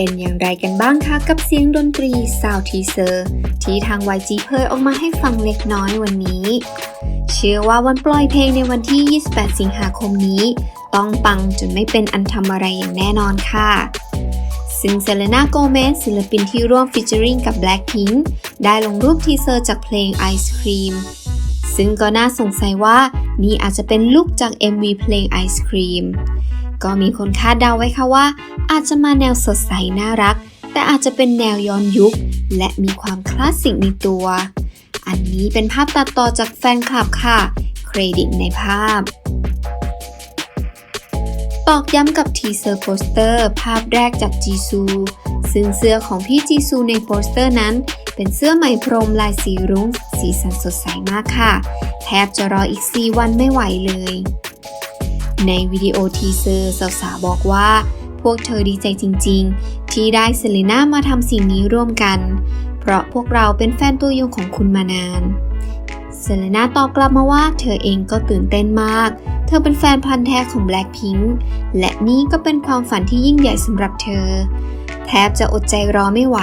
เป็นอย่างไรกันบ้างคะกับเสียงดนตรีซาวทีเซอร์ที่ทาง YG เผยออกมาให้ฟังเล็กน้อยวันนี้ เชื่อว่าวันปล่อยเพลงในวันที่ 28 สิงหาคมนี้ ต้องปังจนไม่เป็นอันทำอะไรอย่างแน่นอนค่ะซึ่งเซเลนาโกเมสศิลปินที่ร่วมฟิชเจอริงกับ Blackpink ได้ลงรูปทีเซอร์จากเพลง Ice Cream ซึ่งก็น่าสงสัยว่านี่อาจจะเป็นลูกจาก MV เพลง Ice Cream ก็มีคนคาดเดาไว้ค่ะว่า อาจจะมาแนวสดใสน่ารัก แต่อาจจะเป็นแนวย้อนยุค และมีความคลาสสิกในตัว อันนี้เป็นภาพตัดต่อจากแฟนคลับค่ะ เครดิตในภาพ ตอกย้ำกับทีเซอร์โปสเตอร์ภาพแรกจากจีซูซึ่งเสื้อของพี่จีซูในโปสเตอร์นั้น เป็นเสื้อไหมพรมลายสีรุ้ง สีสันสดใสมากค่ะ แทบจะรออีก 4 วันไม่ไหวเลย ในวิดีโอทีเซอร์สาวๆบอกว่า พวกเธอดีใจจริง ๆ ที่ได้เซเลน่ามาทำสิ่งนี้ร่วมกัน เพราะพวกเราเป็นแฟนตัวยงของคุณมานานเซเลน่าตอบกลับมาว่าเธอเองก็ตื่นเต้นมาก เธอเป็นแฟนพันธ์แท้ของ Blackpink และนี่ก็เป็นความฝันที่ยิ่งใหญ่สำหรับเธอ แทบจะอดใจรอไม่ไหว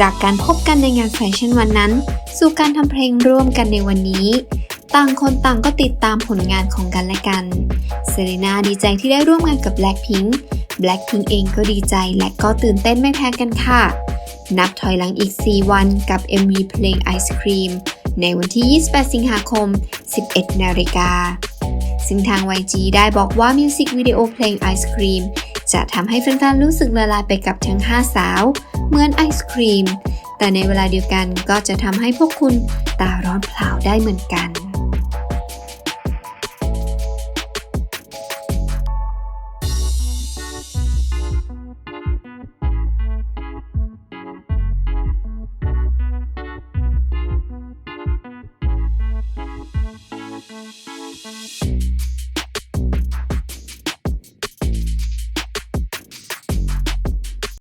จากการพบกันในงานแฟชั่นวันนั้น สู่การทำเพลงร่วมกันในวันนี้ ต่างคนต่างก็ติดตามผลงานของกันและกันเซเลน่าดีใจที่ได้ร่วมงานกับ Blackpink Blackpink เองก็ดีใจและก็ตื่นเต้นไม่แพ้กันค่ะ นับถอยหลังอีก 4 วันกับ MV เพลง Ice Cream ในวันที่ 28 สิงหาคม 11 นาฬิกา ซึ่งทาง YG ได้บอกว่ามิวสิกวิดีโอเพลง Ice Cream จะทำให้แฟนๆ รู้สึกละลายไปกับทั้ง 5 สาว เหมือนไอศครีม แต่ในเวลาเดียวกันก็จะทำให้พวกคุณตาร้อนเผาได้เหมือนกัน